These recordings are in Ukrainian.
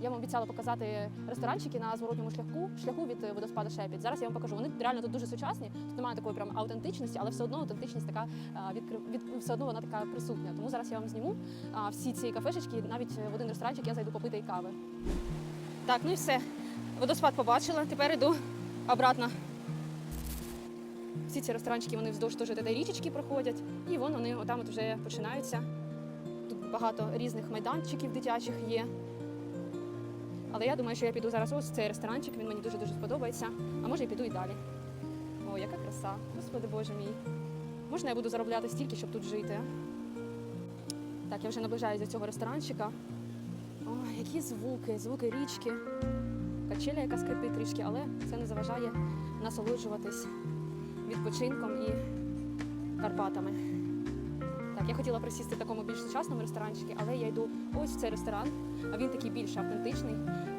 Я вам обіцяла показати ресторанчики на зворотньому шляху, шляху від е, водоспаду Шепіт. Зараз я вам покажу. Вони реально тут дуже сучасні. Тут немає такої прям аутентичності, але все одно аутентичність така відкрив від все одно вона така присутня. Тому зараз я вам зніму всі ці кафешечки, навіть в один ресторанчик я зайду попити і кави. Так, ну і все. Водоспад побачила. Тепер іду обратно. Всі ці ресторанчики вони вздовж теж цієї річечки проходять, і вон вони отам от вже починаються. Тут багато різних майданчиків дитячих є. Але я думаю, що я піду зараз ось в цей ресторанчик, він мені дуже-дуже сподобається. А може і піду і далі. О, яка краса! Господи Боже мій. Можна я буду заробляти стільки, щоб тут жити? Так, я вже наближаюся до цього ресторанчика. О, які звуки, звуки річки. Качеля, яка скрипить трішки, але це не заважає насолоджуватись відпочинком і Карпатами. Так, я хотіла присісти в такому більш сучасному ресторанчику, але я йду ось в цей ресторан, а він такий більш автентичний.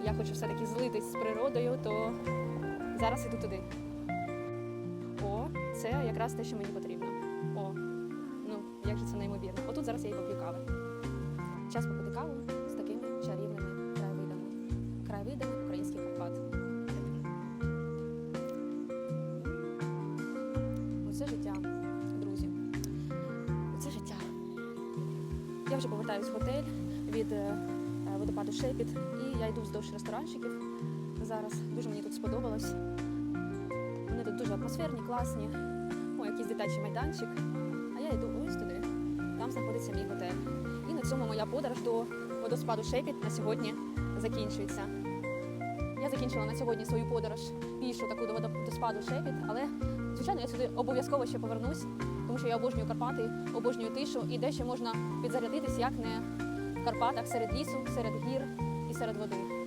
Я хочу все-таки злитись з природою, то зараз іду туди. О, це якраз те, що мені потрібно. О, ну як же це неймовірно. Отут зараз я і поп'ю кави. Час попити каву з такими чарівними краєвидами. Краєвидами українських Карпат. Оце життя, Я вже повертаюсь в готель від е, водопаду Шепіт, і я йду вздовж ресторанчиків. Зараз дуже мені тут сподобалось. Вони тут дуже атмосферні, класні. О, якийсь дитячий майданчик. А я йду ось туди. Там знаходиться мій готель. І на цьому моя подорож до водоспаду Шепіт на сьогодні закінчується. Закінчила на сьогодні свою подорож пішу таку до водоспаду Шепіт, але звичайно я сюди обов'язково ще повернусь, тому що я обожнюю Карпати, обожнюю тишу і де ще можна підзарядитись, як не в Карпатах серед лісу, серед гір і серед води.